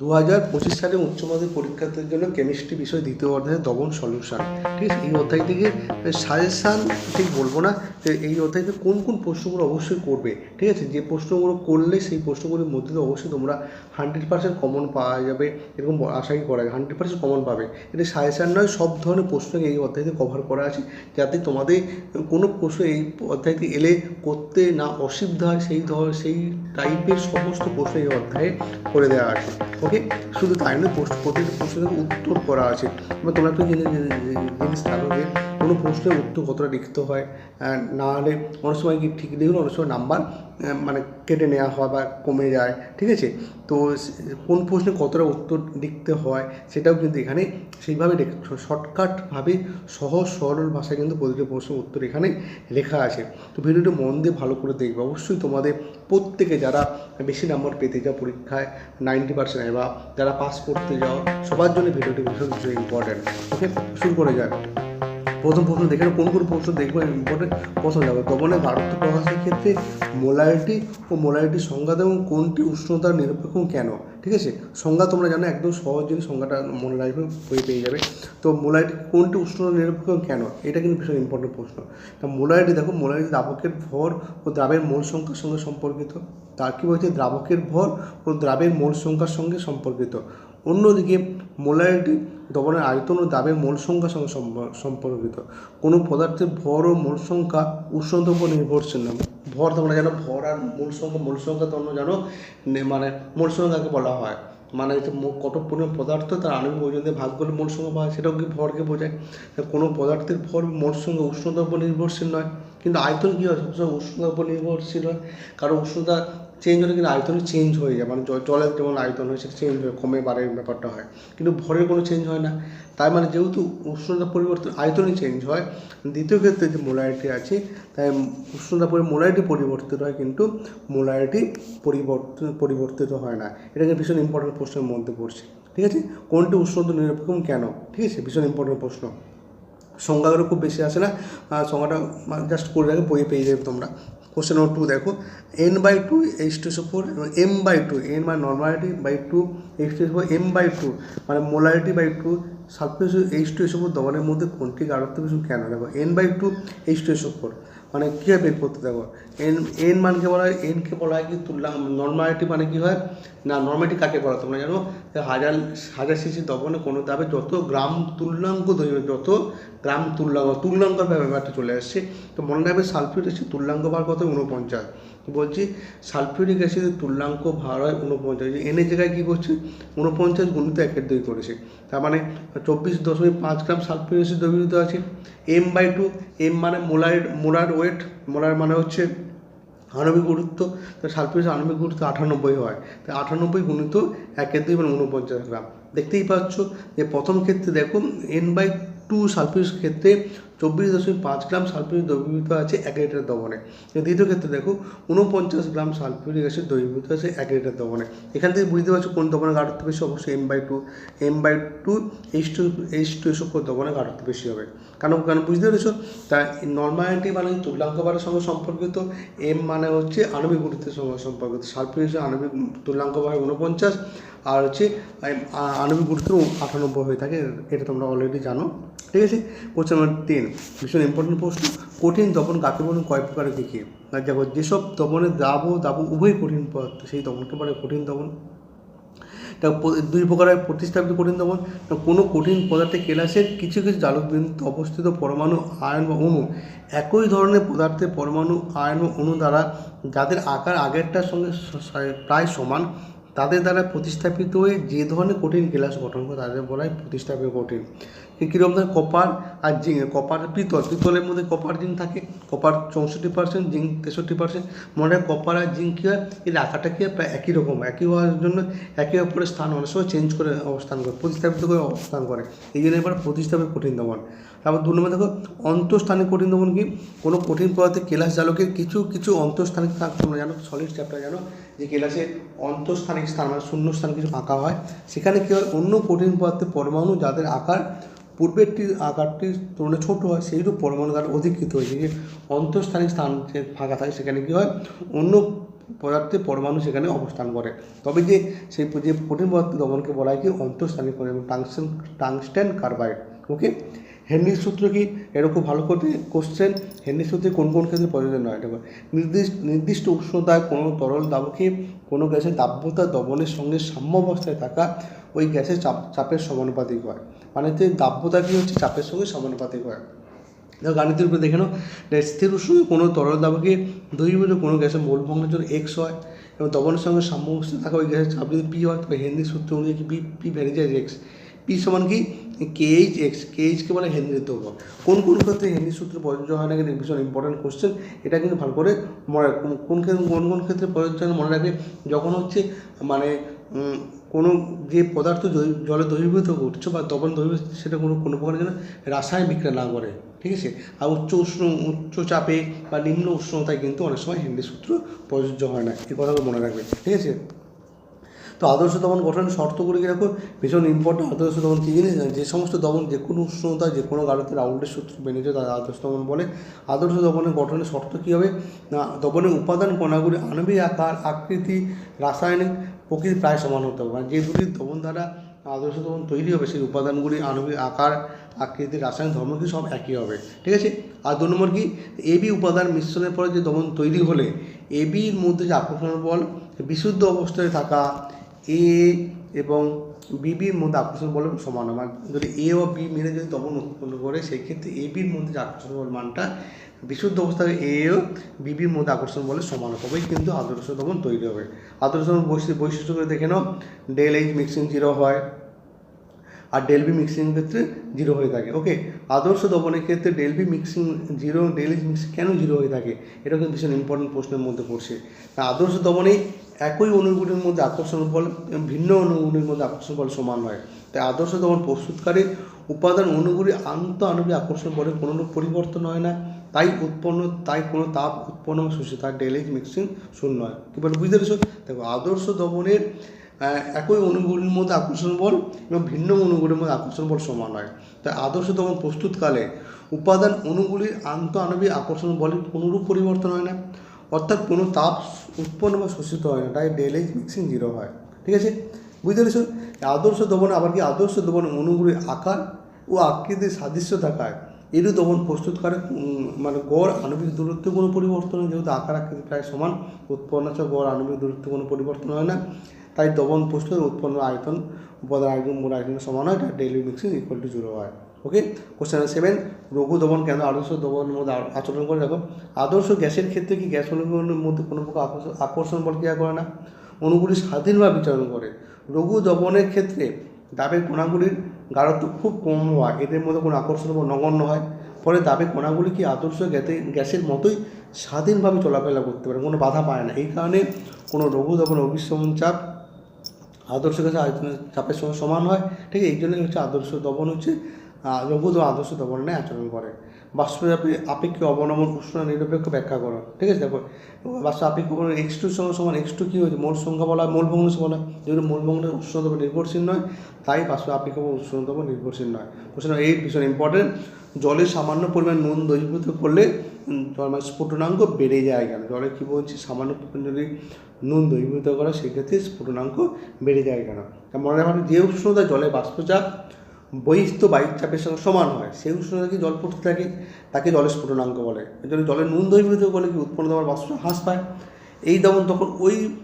দু হাজার পঁচিশ সালে উচ্চ মাধ্যমিক পরীক্ষার্থীর জন্য কেমিস্ট্রি বিষয় দ্বিতীয় অধ্যায়ে দবন সলিউশন। ঠিক আছে? এই অধ্যায় থেকে সাজেশান ঠিক বলব না, যে এই অধ্যায় থেকে কোন কোন প্রশ্নগুলো অবশ্যই করবে। ঠিক আছে? যে প্রশ্নগুলো করলে সেই প্রশ্নগুলোর মধ্যে অবশ্যই তোমরা হান্ড্রেড পার্সেন্ট কমন পাওয়া যাবে, এরকম আশাই করা যায় হান্ড্রেড পার্সেন্ট কমন পাবে। এটা সাজেশান নয়, সব ধরনের প্রশ্ন এই অধ্যায়তে কভার করা আছে, যাতে তোমাদের কোনো প্রশ্ন এই অধ্যায়তে এলে করতে না অসুবিধা হয়, সেই ধর, সেই টাইপের সমস্ত প্রশ্ন এই অধ্যায়ে করে দেওয়া আছে। ওকে শুধু তাই নয়, প্রশ্ন প্রতিটি প্রশ্নের উত্তর করা আছে। তোমরা একটু জেনে জেনে- জিনিস জানো যে কোনো প্রশ্নের উত্তর কতটা লিখতে হয় না হলে অনেক সময় কি ঠিক লিখলে অনেক সময় নাম্বার মানে কেটে নেওয়া হয় বা কমে যায়, ঠিক আছে? তো কোন প্রশ্নে কতটা উত্তর লিখতে হয়, সেটাও কিন্তু এখানে সেইভাবে শর্টকাটভাবে সহজ সরল ভাষায় কিন্তু প্রতিটি প্রশ্নের উত্তর এখানে লেখা আছে। তো ভিডিওটি মন দিয়ে ভালো করে দেখবে। অবশ্যই তোমাদের প্রত্যেকে যারা বেশি নম্বর পেতে যাও পরীক্ষায় নাইনটি পার্সেন্ট বা যারা পাস করতে যাও, সবার জন্য ভিডিওটি ভীষণ ভীষণ ইম্পর্ট্যান্ট ওকে শুরু করে যাক। প্রথম প্রশ্ন দেখে কোন কোন প্রশ্ন দেখব ইম্পর্টেন্ট প্রশ্ন যাবে। দমনে ভারত প্রকাশের ক্ষেত্রে মোলারিটি ও মোলারিটির সংজ্ঞা এবং কোনটি উষ্ণতার নিরপেক্ষ কেন? ঠিক আছে? সংজ্ঞা তোমরা জানো, একদম সহজ জিনিস সংজ্ঞাটা মনে রাখবে বই পেয়ে যাবে। তো মোলারিটি কোনটি উষ্ণতা নিরপেক্ষ কেন? এটা কিন্তু ভীষণ ইম্পর্টেন্ট প্রশ্ন। তা মোলারিটি দেখো, মোলারিটি দ্রাবকের ভর ও দ্রাবের মোল সংখ্যার সঙ্গে সম্পর্কিত। তার কি বলছে? দ্রাবকের ভর ও দ্রাবের মোল সংখ্যার সঙ্গে সম্পর্কিত। অন্যদিকে মোলারিটি দমনের আয়তন ও দাবের মোল সংখ্যার সঙ্গে সম্পর্কিত। কোনো পদার্থের ভর ও মোল সংখ্যা উষ্ণতার উপর নির্ভরশীল না। ভর তোমরা জানো ভর আর মূল সংখ্যা মূল সংখ্যা তোমরা জানো মানে মূল সংখ্যাকে বলা হয়। মানে কত পরিমাণ পদার্থ তার আণবিক ওজন দিয়ে ভাগ করলে মোল সংখ্যা পাওয়া সেটাও কি ভরকে বোঝায়? কোনো পদার্থের ভর মোল সংখ্যা উষ্ণতার উপর নির্ভরশীল নয়। কিন্তু আয়তন কী হয়? সবসময় উষ্ণতার উপর নির্ভরশীল হয়। কারণ উষ্ণতা চেঞ্জ হলে কিন্তু আয়তন চেঞ্জ হয়ে যায়। মানে জলের যেমন আয়তন হয়, সেটা চেঞ্জ হয় কমে বাড়ে ব্যাপারটা হয়। কিন্তু ভরের কোনো চেঞ্জ হয় না। তার মানে যেহেতু উষ্ণতা পরিবর্তন, আয়তনই চেঞ্জ হয়। দ্বিতীয় ক্ষেত্রে যে মোলারিটি আছে, তাই উষ্ণতা পরি মোলারিটি পরিবর্তিত হয় কিন্তু মোলারিটি পরিবর্তন পরিবর্তিত হয় না। এটা কিন্তু ভীষণ ইম্পর্টেন্ট প্রশ্নের মধ্যে পড়ছে। ঠিক আছে? কোনটি উষ্ণতা নিরপেক্ষ কেন? ঠিক আছে? ভীষণ ইম্পর্টেন্ট প্রশ্ন। সংজ্ঞাগুলো খুব বেশি আসে না। সংজ্ঞাটা জাস্ট করে রাখে বইয়ে পেয়ে যাবে তোমরা। কোশ্চেন নম্বর টু দেখো N by two H two four M by two N মানে normality by two H two four M by two মানে molarity by two sulphates H two এসব দমনের মধ্যে কোনটি গাঢ়ত্ব বেশি কেন? দেখো N by two H two এসব ফোর মানে কীভাবে বের করতে দেখো এন এন মানকে বলা হয়? এনকে বলা হয় কি তুললাম নর্মালিটি মানে কি হয়? না নর্মালিটি কাকে বলা তোমরা জানো হাজার হাজার শিশি দবনে কোনো দাবে যত গ্রাম তুল্যাঙ্ক দৈব যত গ্রাম তুল্যাঙ্ক তুল্যাঙ্ক ব্যাপারটা চলে আসছে। তো মনে রাখবে সালফিউরিক অ্যাসিড তুল্যাঙ্ক বার কত উনপঞ্চাশ বলছি, সালফিউরিক অ্যাসিডের তুল্যাঙ্ক ভার হয় উনপঞ্চাশ এনের জায়গায় কী করছে? উনপঞ্চাশ গুণিত একের দুই করেছে। তার মানে চব্বিশ দশমিক পাঁচ গ্রাম সালফিউরিক অ্যাসিড দ্রবীভূত আছে। এম বাই টু এম মানে মোলার মোলার ওয়েট মোলার মানে হচ্ছে আণবিক গুরুত্ব। তো সালফিউরিক আণবিক গুরুত্ব আটানব্বই হয়। তাই আটানব্বই গুণিত একের দুই মানে উনপঞ্চাশ গ্রাম। দেখতেই পাচ্ছ যে প্রথম ক্ষেত্রে দেখো এন বাই টু সালফিউরিক ক্ষেত্রে চব্বিশ দশমিক পাঁচ গ্রাম সালফিউরিক দ্রবীভূত আছে এক লিটার দমনে। দ্বিতীয় ক্ষেত্রে দেখো উনপঞ্চাশ গ্রাম সালফিউরিক অ্যাসিড দ্রবীভূত আছে এক লিটার দমনে। এখান থেকে বুঝতে পারছ কোন দমনে গাঢ়ত্ব বেশি, অবশ্যই M by two M by two H two H two এসব দমনে গাঢ়ত্ব বেশি হবে। কারণ কারণ বুঝতে পেরেছ? তা নর্মালিটি মানে তুল্যাঙ্ক বারের সঙ্গে সম্পর্কিত, এম মানে হচ্ছে আণবিক গুরুত্বের সঙ্গে সম্পর্কিত। অ্যাসিড আণবিক তুল্যাঙ্ক বার উনপঞ্চাশ আর হচ্ছে আণবিক গুরুত্ব আটানব্বই হয়ে থাকে, এটা তোমরা অলরেডি জানো। ঠিক আছে? কোশ্চেন নাম্বার টেন ভীষণ ইম্পর্টেন্ট প্রশ্ন। কঠিন দমন কাকে বলুন কয় প্রকারে দেখি দেখো, যেসব দমনে দাব ও দাব উভয় কঠিন পদার্থ, সেই দমনকে বলে কঠিন দমন। তা দুই প্রকারের প্রতিস্থাপিত কঠিন দমন। কোনো কঠিন পদার্থে কেলাসের কিছু কিছু জালক বিন্দুতে অবস্থিত পরমাণু আয়ন বা অণু। একই ধরনের পদার্থে পরমাণু আয়ন বা অণু দ্বারা যাদের আকার আগেরটার সঙ্গে প্রায় সমান, তাদের দ্বারা প্রতিস্থাপিত হয়ে যে ধরনের কঠিন গ্লাস গঠন করে তাদের বলা হয় প্রতিস্থাপিত কঠিন। কীরকম ধর কপার আর জিঙ্ক কপার পিতল পিতলের মধ্যে কপার জিঙ্ক থাকে কপার চৌষট্টি পার্সেন্ট জিঙ্ক তেষট্টি পার্সেন্ট মনে হয় কপার আর জিঙ্ক কী হয়? এর আকারটা কী হয়? প্রায় একই রকম, একই হওয়ার জন্য একে অপরের স্থান অনেক সময় চেঞ্জ করে অবস্থান করে, প্রতিস্থাপিত করে অবস্থান করে। এই জন্য এবার প্রতিস্থাপিত কঠিন দমন। তারপর দু নম্বর দেখো অন্তঃস্থানিক কঠিন দমন কি? কোনো কঠিন পদার্থে কেলাস জালকের কিছু কিছু অন্তঃস্থানিক স্থান তোমরা জানো? সলিড চ্যাপ্টার জানো? যে কেলাসে অন্তঃস্থানিক স্থান মানে শূন্য স্থান কিছু আঁকা হয়। সেখানে কী হয়? অন্য কঠিন পদার্থের পরমাণু যাদের আকার পূর্বেরটির আকারটির তুলনায় ছোট হয়, সেইরূপ পরমাণু দ্বারা অধিকৃত হয়েছে যে অন্তঃস্থানিক স্থান যে ফাঁকা থাকে, সেখানে কী হয়? অন্য পদার্থে পরমাণু সেখানে অবস্থান করে। তবে যে সেই যে কঠিন পদার্থ দমনকে বলা হয় কি? এবং টাংস্টেন টাংস্টেন কার্বাইড। ওকে? হেনরির সূত্র কি এরকম ভালো করে কোশ্চেন হেনরির সূত্রে কোন কোন ক্ষেত্রে প্রয়োজন হয়? এটা নির্দিষ্ট নির্দিষ্ট উষ্ণতায় কোনো তরল দাবকে কোনো গ্যাসের দাব্যতা দমনের সঙ্গে সাম্য অবস্থায় থাকা ওই গ্যাসের চাপ, চাপের সমানুপাতিক হয়। যে দাব্যতা কি হচ্ছে? চাপের সঙ্গে সমানুপাতিক হয়। গাণিতিক রূপে দেখে নাও স্থির উষ্ণে কোনো তরল দাবকে দ্রবীভূত কোনো গ্যাসের মোল ভগ্নের জন্য এক্স হয় এবং দবনের সঙ্গে সাম্য অবস্থায় থাকা ওই গ্যাসের চাপ যদি পি হয়, তবে হেনরির সূত্র অনুযায়ী পি পি ভ্যারি যায় এক্স পি সমান কি? কে এইচ এক্স কেএইচকে বলে হেনরির ধ্রুবক কোন কোন ক্ষেত্রে হেনরির সূত্র প্রযোজ্য হয় না কিন্তু ভীষণ ইম্পর্টেন্ট কোশ্চেন এটা কিন্তু ভালো করে মনে কোন কোন ক্ষেত্রে কোন কোন ক্ষেত্রে প্রযোজ্য মনে রাখবে? যখন হচ্ছে মানে কোনো যে পদার্থ জলে দ্রবীভূত করছ বা তখন দ্রবীভূত সেটা কোনো কোনো প্রকার যেন রাসায়নিক বিক্রিয়া না করে, ঠিক আছে? আর উচ্চ উষ্ণ, উচ্চ চাপে বা নিম্ন উষ্ণতায় কিন্তু অনেক সময় হেনরির সূত্র প্রযোজ্য হয় না, এই কথাগুলো মনে রাখবে, ঠিক আছে? তো আদর্শ দমন গঠনের শর্তগুলি দেখো? ভীষণ ইম্পর্টেন্ট আদর্শ দমন কী জিনিস? যে সমস্ত দমন যে কোনো উষ্ণতা, যে কোনো গাড়িতে রাউন্ডের সূত্র মেনে মেনেছে তার আদর্শ দমন বলে। আদর্শ দমনের গঠনের শর্ত কী হবে? না দমনের উপাদান কণাগুলি আণবিক আকার, আকৃতি, রাসায়নিক প্রকৃতি প্রায় সমান হতে হবে। মানে যে দুটি দমন দ্বারা আদর্শ দমন তৈরি হবে, সেই উপাদানগুলি, আণবিক আকার, আকৃতি, রাসায়নিক ধর্ম কি সব একই হবে। ঠিক আছে? আর দু নম্বর কি? এবি উপাদান মিশ্রণের পরে যে দমন তৈরি হলে এবির মধ্যে যে আকর্ষণ বল, বিশুদ্ধ অবস্থায় থাকা, এ এবং বিবির মধ্যে আকর্ষণ বল সমান মান যদি এ ও বি মিলে যদি তখন উৎপন্ন করে, সেই ক্ষেত্রে এ বির মধ্যে যে আকর্ষণ বল মানটা, বিশুদ্ধ অবস্থায় এ ও বিবির মধ্যে আকর্ষণ বলে সমান হবেই কিন্তু আদর্শ তখন তৈরি হবে। আদর্শ বৈশিষ্ট্য বৈশিষ্ট্যগুলো দেখে নাও। ডেল এইচ মিক্সিং জিরো হয়। আর ডেলবি মিক্সিং ক্ষেত্রে জিরো হয়ে থাকে। ওকে আদর্শ দবনের ক্ষেত্রে del V mixing zero del V mixing কেন জিরো হয়ে থাকে? এটা কিন্তু ভীষণ ইম্পর্টেন্ট প্রশ্নের মধ্যে পড়ছে। তা আদর্শ দবনে একই অনুগুলির মধ্যে আকর্ষণ বল ভিন্ন অনুগুলির মধ্যে আকর্ষণ বল সমান হয়। তাই আদর্শ দমন প্রস্তুতকারী উপাদান অনুগুলি আন্ত আণবিক আকর্ষণ বলে কোনো পরিবর্তন হয় না। তাই উৎপন্ন, তাই কোনো তাপ উৎপন্ন বা শোষিত তার ডেলিজ মিক্সিং শূন্য হয়। কী বলে, বুঝতে পেরেছ? দেখো, আদর্শ দমনের একই অনুগুলির মধ্যে আকর্ষণ বল এবং ভিন্ন অনুগুলির মধ্যে আকর্ষণ বল সমান হয়। তাই আদর্শ দমন প্রস্তুতকালে উপাদান অনুগুলির আন্ত আণবিক আকর্ষণ বলের কোনোরূপ পরিবর্তন হয় না, অর্থাৎ কোনো তাপ উৎপন্ন বা শোষিত হয় না, তাই ডেলেজ মিক্সিং জিরো হয়। ঠিক আছে? বুঝতে পেরেছ? আদর্শ দমন আবার কি আদর্শ দমন অনুগুলির আকার ও আকৃতির সাদৃশ্য থাকায় এরও দমন প্রস্তুত করে মানে গড় আণবিক দূরত্বে কোনো পরিবর্তন হয় যেহেতু আকার আকৃতি প্রায় সমান উৎপন্ন গড় আণবিক দূরত্বে কোনো পরিবর্তন হয় না। তাই দমন প্রস্তুত উৎপন্ন আয়তন উপাদান আয়তন মূল আয়তনের সমান হয় del V mixing equal to zero হয়। ওকে কোশ্চেন সেভেন রঘু দমন কেন আদর্শ দমনের মধ্যে আচরণ করে? দেখো, আদর্শ গ্যাসের ক্ষেত্রে কি গ্যাস অনুগুলির মধ্যে কোনো প্রকার আকর্ষণ- বল ক্রিয়া করে না? অণুগুলি স্বাধীনভাবে বিচরণ করে। রঘু দমনের ক্ষেত্রে দাবের কণাগুলির গাঢ়ত্ব খুব কম হয়, এদের মধ্যে কোনো আকর্ষণ বল নগণ্য হয়। ফলে দাবের কণাগুলি কি আদর্শ গ্যাসে গ্যাসের মতোই স্বাধীনভাবে চলাফেরা করতে পারে, কোনো বাধা পায় না। এই কারণে কোনো রঘু দমন অভিসরণ চাপ আদর্শ কাছে চাপের সঙ্গে সমান হয়। ঠিক এই জন্যই হচ্ছে আদর্শ দমন হচ্ছে লঘু আদর্শ দমন নিয়ে আচরণ করে। বাষ্পচাপে আপেক্ষিক অবনমন উষ্ণ নিরপেক্ষ ব্যাখ্যা করো ঠিক আছে? দেখো বাষ্প আপেক্ষিক অবনমন এক্স টুর সঙ্গে সমান এক্স টু কী হয়েছে? মোল সংখ্যা বলা হয় মোল ভগ্নাংশ বলা। হয় মোল ভগ্নের উষ্ণতম নির্ভরশীল নয়, তাই বাষ্প আপেক্ষিক উষ্ণতম নির্ভরশীল নয়। কোশ্চেন এই ভীষণ ইম্পর্টেন্ট জলে সামান্য পরিমাণ নুন দ্রবীভূত করলে মানে স্ফুটনাঙ্ক বেড়ে যায় কেন? জলে কী বলছি? সামান্য পরিমাণ যদি নুন দ্রবীভূত করা, সেক্ষেত্রে স্ফুটনাঙ্ক বেড়ে যায় কেন? মনে রাখবেন যে উষ্ণতা জলে বাষ্পচাপ বহিস্থ বায়ুর চাপের সঙ্গে সমান হয়, সেই উষ্ণতা কি জল পড়তে থাকে, তাকে জলের স্ফুটনাঙ্ক বলে। এই জন্য জলের নুন দ্রবীভূত বলে কি উৎপন্ন দেওয়ার বাষ্প হ্রাস পায়। এই দমন তখন ওই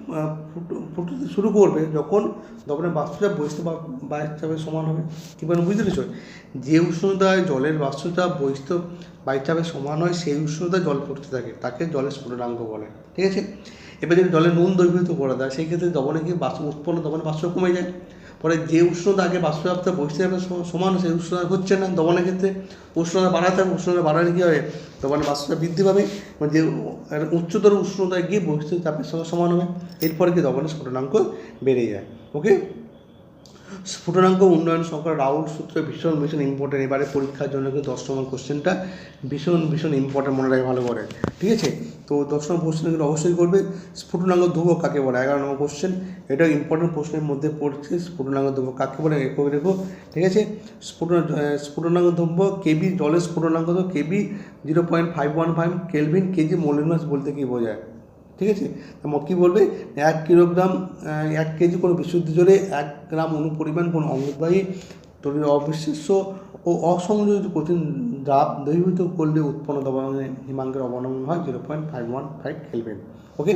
ফুটতে শুরু করবে, যখন দমনের বাষ্পচাপ বহিস্থ বা- বায়ুর চাপের সমান হবে। কী বলেন, বুঝতে পেরেছ? যে উষ্ণতায় জলের বাষ্পচাপ বহিস্থ বায়ুর চাপের সমান হয়, সেই উষ্ণতায় জল পড়তে থাকে, তাকে জলের স্ফুটনাঙ্ক বলে। ঠিক আছে? এবার যদি জলের নুন দ্রবীভূত করে দেয় সেই ক্ষেত্রে দমনে কি বাষ্প উৎপন্ন দমনের বাষ্প কমে যায়। পরে যে উষ্ণতা আগে বসতে যাবে সমান সেই উষ্ণতা হচ্ছে না দমনের ক্ষেত্রে। উষ্ণতা বাড়াতে হবে, উষ্ণতা বাড়ালে কী হবে? দমনের বাষ্পচাপ বৃদ্ধি পাবে। যে উচ্চতর উষ্ণতায় গিয়ে বহিষ্ঠ চাপের সঙ্গে সমান হবে। এরপরে কি দমনের স্ফুটনাঙ্ক বেড়ে যায়। ওকে স্ফুটনাঙ্ক উন্নয়ন সংখ্যা রাউল সূত্র ভীষণ ভীষণ ইম্পর্টেন্ট এবারে পরীক্ষার জন্য কিন্তু দশ নম্বর কোশ্চেনটা ভীষণ ভীষণ ইম্পর্টেন্ট মনে রাখে ভালো করে। ঠিক আছে? তো দশ নম্বর কোশ্চেন কিন্তু অবশ্যই করবে। স্ফুটনাঙ্ক ধ্রুবক কাকে বলে? এগারো নম্বর কোশ্চেন এটা ইম্পর্টেন্ট প্রশ্নের মধ্যে পড়ছে। স্ফুটনাঙ্ক ধ্রুবক কাকে বলে? রেখো রেখো ঠিক আছে? স্ফুটন আহ, স্ফুটনাঙ্ক ধ্রুবক কেবি জলের স্ফুটনাঙ্ক তো K B zero point five one five kelvin K G mass বলতে কী বোঝায়? ঠিক আছে? কী বলবে? এক কিলোগ্রাম এক কেজি কোনো বিশুদ্ধ জলে এক গ্রাম অনুপরিমাণ কোনো অঙ্গবাহী তৈরি অবিশ্বাস্য ও অসংযোজিত কঠিন দ্রাব দ্রবীভূত করলে উৎপন্ন দবানলে হিমাঙ্কের অবনমন হয়। Zero point five one five kelvin okay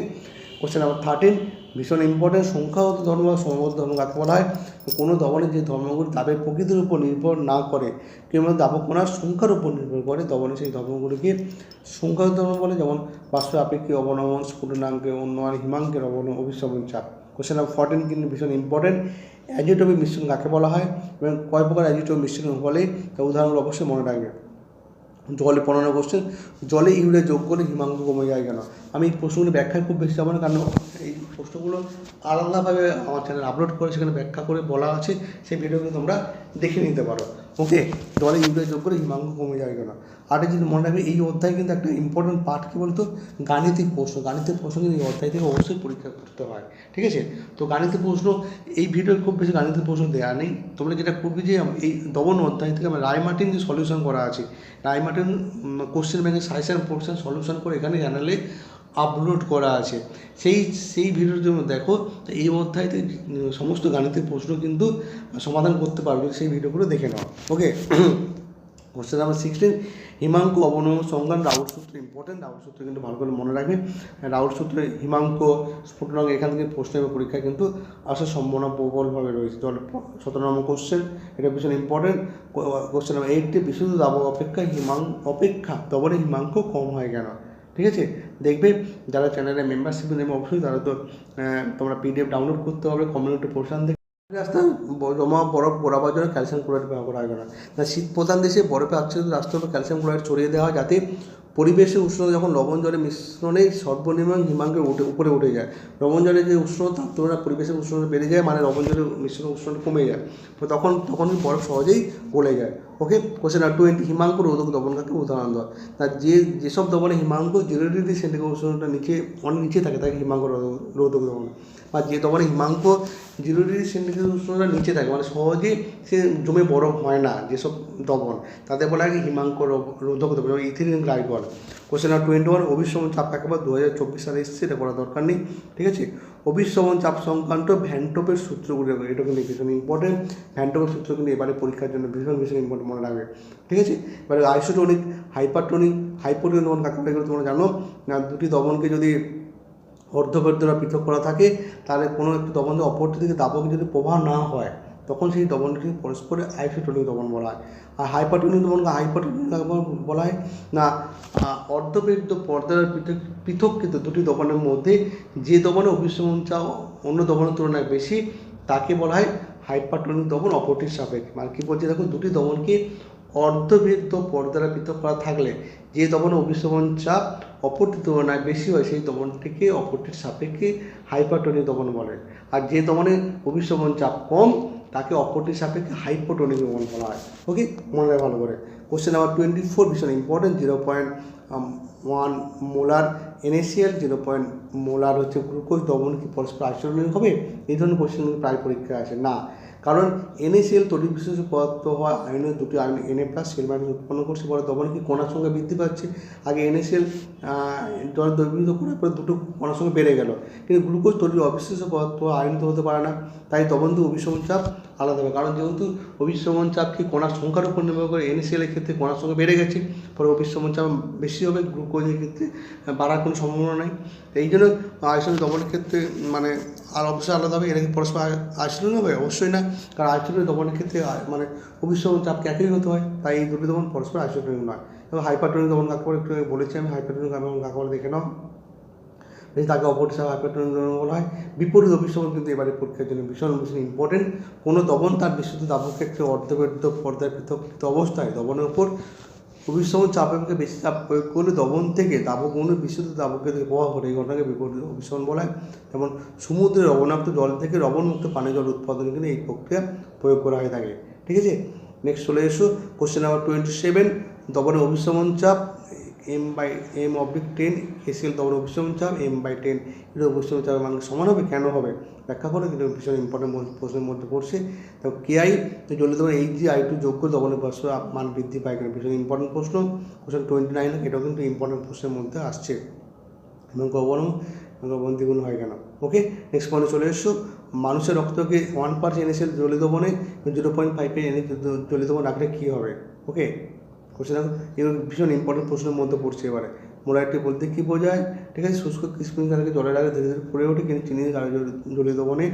question number thirteen ভীষণ ইম্পর্টেন্ট সংখ্যাগত ধর্ম সমবদ্ধ ধর্ম কাকে বলা হয়? কোনো দবনে যে ধর্মগুলি তাদের প্রকৃতির উপর নির্ভর না করে কিংবা দাবকণার সংখ্যার উপর নির্ভর করে দবনে সেই ধর্মগুলিকে সংখ্যাগত ধর্ম বলে। যেমন বাস্তব আপেক্ষিক অবনমন, স্ফুটনাঙ্কে উন্নয়ন হিমাঙ্কের অবনমন অভিশ্রমণ চাপ কোশ্চেন নাম্বার ফোরটিন কিন্তু ভীষণ ইম্পর্টেন্ট অ্যাজিটোপিক মিশ্রণ কাকে বলা হয়? এবং কয় প্রকার অ্যাজিটোপিক মিশ্রণ বলে? তা উদাহরণগুলো অবশ্যই মনে রাখবে। জলে পনেরো কোশ্চেন জলে ইউরিয়া যোগ করলে হিমাঙ্ক কমে যায় কেন? আমি এই প্রশ্নগুলো ব্যাখ্যায় খুব বেশি যাব না, কারণ এই প্রশ্নগুলো আলাদাভাবে আমার চ্যানেল আপলোড করে সেখানে ব্যাখ্যা করে বলা আছে, সেই ভিডিওগুলো তোমরা দেখে নিতে পারো। ওকে জলে ইউরিয়া যোগ করে হিমাঙ্ক কমে যায় কেন? আর যদি মনে রাখবে, এই অধ্যায় কিন্তু একটা ইম্পর্টেন্ট পার্ট কী বলতো? গাণিতিক প্রশ্ন। গাণিতিক প্রশ্ন কিন্তু এই অধ্যায় থেকে অবশ্যই পরীক্ষা করতে হয়। ঠিক আছে? তো গাণিতিক প্রশ্ন, এই ভিডিওর খুব বেশি গাণিতিক প্রশ্ন দেওয়া নেই। তোমরা যেটা করবে যে এই দবন অধ্যায় থেকে আমার রায়মার্টিন যে সলিউশন করা আছে রায়মার্টিন কোশ্চেন ব্যাংকের সাজেশন পোর্শন সলিউশন করে এখানে চ্যানেলে আপলোড করা আছে। সেই সেই ভিডিওর জন্য দেখো এই অধ্যায়তে সমস্ত গাণিতিক প্রশ্ন কিন্তু সমাধান করতে পারবে সেই ভিডিওগুলো দেখে নাও। ওকে কোশ্চেন নাম্বার সিক্সটিন হিমাঙ্ক অবনম সংজ্ঞান রাউট সূত্র ইম্পর্টেন্ট রাউট সূত্র কিন্তু ভালো করে মনে রাখবে। রাউট সূত্রে হিমাঙ্ক স্ফুটনাঙ্ক এখান থেকে প্রশ্ন এবং পরীক্ষায় কিন্তু আসার সম্ভাবনা প্রবলভাবে রয়েছে। চল সতেরো নম্বর কোশ্চেন এটা ভীষণ ইম্পর্টেন্ট কোশ্চেন নাম্বার এইটটি বিশুদ্ধ দাব অপেক্ষা হিমাঙ্ক অপেক্ষা, তবরে হিমাঙ্ক কম হয় কেন? ঠিক আছে? দেখবে যারা চ্যানেলে মেম্বারশিপ নেবে অবশ্যই তারা তো তোমরা পিডিএফ ডাউনলোড করতে হবে কমিউনিটি পোর্শন থেকে রাস্তা, জমা, বরফ পড়াবার জন্য ক্যালসিয়াম ক্লোরাইড ব্যবহার করা হয় না। শীত প্রধান দেশে বরফে আচ্ছাদিত রাস্তার ক্যালসিয়াম ক্লোরাইড ছড়িয়ে দেওয়া হয় যাতে পরিবেশের উষ্ণতা যখন লবণ জলের মিশ্রণে সর্বনিম্ন হিমাঙ্কের উঠে, উপরে উঠে যায়। লবণ জলের যে উষ্ণতা, তার তুলনায় পরিবেশের উষ্ণতা বেড়ে যায় মানে লবণ জলের মিশ্রণ উষ্ণতা কমে যায়। তো তখন তখন বরফ সহজেই গলে যায়। ওকে কোশ্চেন আর টোয়েন্টি হিমাঙ্ক রোধক দবন কাকে উদাহরণ দেওয়া? তার যে, যেসব দবনে হিমাঙ্ক জিরো ডিগ্রি সেন্টিগ্রেড উষ্ণতা নিচে অনেক নিচে থাকে, তাকে হিমাঙ্ক রোধক দবন বা যে দবনে হিমাঙ্ক জিরো ডিগ্রি সেন্টিগ্রেড উষ্ণতা নিচে থাকে মানে সহজে সে জমে বরফ হয় না, যেসব দবন তাদের বলা হয় হিমাঙ্ক রোধক দবন যেমন ইথিলিন গ্লাইকল কোশ্চেন আর টোয়েন্টি ওয়ান অভিশ্রমণ চাপ একেবারে দু হাজার চব্বিশ সালে এসেছে, এটা করার দরকার নেই, ঠিক আছে? অভিশ্রমণ চাপ সংক্রান্ত ভ্যান্টোপের সূত্রগুলো এটা কিন্তু ভীষণ ইম্পর্টেন্ট ভ্যান্টোপের সূত্র কিন্তু এবারে পরীক্ষার জন্য ভীষণ ভীষণ ইম্পর্টেন্ট মনে রাখবে, ঠিক আছে? এবারে আইসোটোনিক হাইপারটোনিক হাইপোটোনিক দমন কাকে তোমরা জানো? না, দুটি দমনকে যদি অর্ধবর্ধরা পৃথক করা থাকে, তাহলে কোনো একটি দমন অপরটি থেকে দাবক যদি প্রভাব না হয়, তখন সেই দমনটি পরস্পরে আইসোটোনিক দমন বলা হয়। আর হাইপারটোনিক দমনকে হাইপারটোনিক দমন বলা হয়। না অর্ধবৃদ্ধ পর্দার পৃথক, পৃথককৃত দুটি দমনের মধ্যে যে দমনে অভিশ্রমণ চাও অন্য দমনের তুলনায় বেশি, তাকে বলা হয় হাইপারটোনিক দমন অপরটির সাপেক্ষে। মানে কী বলছে? দেখুন, দুটি দমনকে অর্ধবৃদ্ধ পর্দারা পৃথক করা থাকলে যে দমনে অভিশ্রমণ চাপ অপরটির তুলনায় বেশি হয় সেই দমনটিকে, অপরটির সাপেক্ষে হাইপারটোনিক দমন বলে। আর যে দমনে অভিশ্রমণ চাপ কম, তাকে অপরটির সাপেক্ষে হাইপোটোনিক দমন বলা হয়। ওকে, মনে রাখা ভালো করে। কোশ্চেন নাম্বার টোয়েন্টি ফোর ভীষণ important zero point one molar NACL zero point molar হচ্ছে গ্লুকোজ দমন কি পরস্পর আচরণীয় হবে? এই ধরনের কোশ্চেনগুলো প্রায় পরীক্ষায় আসে না। কারণ এনএসিএল তড়িৎ বিশেষ পদার্থ হওয়া আইনে দুটি আইন এনএ প্লাস সেল মাইনাস উৎপন্ন করছে পরে তখন কি কণার সংখ্যা বৃদ্ধি পাচ্ছে? আগে এনএসিএল দ্রবীভূত করার পরে দুটো কণার সঙ্গে বেড়ে গেল। কিন্তু গ্লুকোজ তৈরি অবিশেষ পদার্থ তো হতে পারে না। তাই তখন তো অভিশ্রমণ চাপ আলাদা হবে। কারণ যেহেতু অভিশ্রমণ চাপ কি কণার সংখ্যার উপর নির্ভর করে এনএসিএলের ক্ষেত্রে কণার সংখ্যা বেড়ে গেছে পরে অভিশ্রমণ চাপ বেশি হবে, গ্লুকোজের ক্ষেত্রে বাড়ার কোনো সম্ভাবনা নেই। এই জন্য আইসোলেন দমনের ক্ষেত্রে মানে আর অবশ্যই আলাদা হবে। এটা কি পরস্পর আইসোলেন হবে অবশ্যই না। কারণ আইসোলেন দমনের ক্ষেত্রে মানে অভিশ্রমণ চাপকে একই হতে হয়। তাই এই দুটি দমন পরস্পর আইসোলেন নয়। এবং হাইপারটোনিক দমন কাকে একটু বলেছি আমি হাইপারটোনিক দমন কাকে দেখে নাও। তাকে অপরটি সাথে বলা হয়, বিপরীত অভিশ্রমণ কিন্তু এবারে পরীক্ষার জন্য ভীষণ ভীষণ ইম্পর্টেন্ট কোনো দমন তার বিশুদ্ধ দাবক ক্ষেত্রে অর্ধবেদ্ধ পর্দায় পৃথক অবস্থায় দমনের উপর অভিশ্রমণ চাপকে বেশি চাপ প্রয়োগ করলে দমন থেকে দাবক অনু বিশুদ্ধ দাবকের দিকে প্রভাব ঘটে এই ঘটনাকে বিপরীত অভিশ্রমণ বলা হয়। যেমন সমুদ্রের লবণাক্ত জল থেকে লবণমুক্ত পানীয় জল উৎপাদন কিন্তু এই প্রক্রিয়া প্রয়োগ করা হয়ে থাকে। ঠিক আছে? নেক্সট চলে এসো। কোশ্চেন নাম্বার টোয়েন্টি সেভেন দমনের অভিশ্রমণ চাপ M by M oblique ten ACL দমনের অভিশ্রমণ চাপ এম বাই টেন এটা অভিশ্রমণ চাপের মান সমান হবে, কেন হবে? ব্যাখ্যা করে কিন্তু ভীষণ ইম্পর্টেন্ট প্রশ্নের মধ্যে পড়ছে। তো কেআই জলে তোমার এইচ জি আই টু যোগ করে দমনের বর্ষ মান বৃদ্ধি পায় কেন ভীষণ ইম্পর্টেন্ট প্রশ্ন। কোশ্চেন টোয়েন্টি নাইন এটাও কিন্তু ইম্পর্টেন্ট প্রশ্নের মধ্যে আসছে। এবং লবণ দ্বিগুণ হয় কেন? ওকে নেক্সট পয়েন্টে চলে এসছো। মানুষের রক্তকে ওয়ান পার্সেন্ট এনএসএল জলিত বনে জিরো পয়েন্ট ফাইভে এনে জলিত বন রাখলে কী হবে? ওকে কোশ্চেন এগুলো ভীষণ ইম্পর্টেন্ট প্রশ্নের মধ্যে পড়ছে এবারে। মোলাইটটি বলতে কী বোঝায়? ঠিক আছে, শুষ্ক কিসমিন গাছকে জলের আগে ধীরে ধীরে পড়ে ওঠে, কিন্তু চিনি গাড়ি জলিত বনে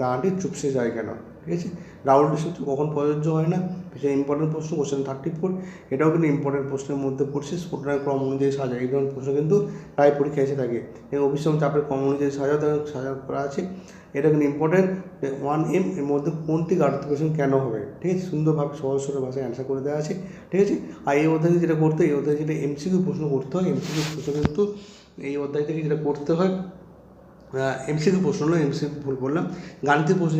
দানাটি চুপসে যায় কেন? ঠিক আছে? রাউন্ড সূত্র কখন প্রযোজ্য হয় না? ভীষণ ইম্পর্টেন্ট প্রশ্ন কোশ্চেন থার্টি ফোর এটাও কিন্তু ইম্পর্টেন্ট প্রশ্নের মধ্যে পড়ছে। স্ফুটনার ক্রম অনুযায়ী সাজা, এই ধরনের প্রশ্ন কিন্তু প্রায় পরীক্ষা এসে থাকে। এই অভিষেক চাপের ক্রম অনুযায়ী সাজা সাজা করা আছে। এটা কিন্তু ইম্পর্টেন্ট ওয়ান এম এর মধ্যে কোনটি গার্থিফিকেশন কেন হবে? ঠিক আছে? সুন্দরভাবে সহজ সরল ভাষায় অ্যান্সার করে দেওয়া আছে। ঠিক আছে? আর এই অধ্যায়ে যেটা করতে হয়, এই অধ্যায়ে যেটা এমসিকিউ প্রশ্ন করতে হয় এমসিকিউ প্রশ্ন কিন্তু এই অধ্যায় থেকে যেটা করতে হয় এমসিকিউ প্রশ্ন হলো এমসিকিউ ভুল বললাম গাণিতিক প্রশ্ন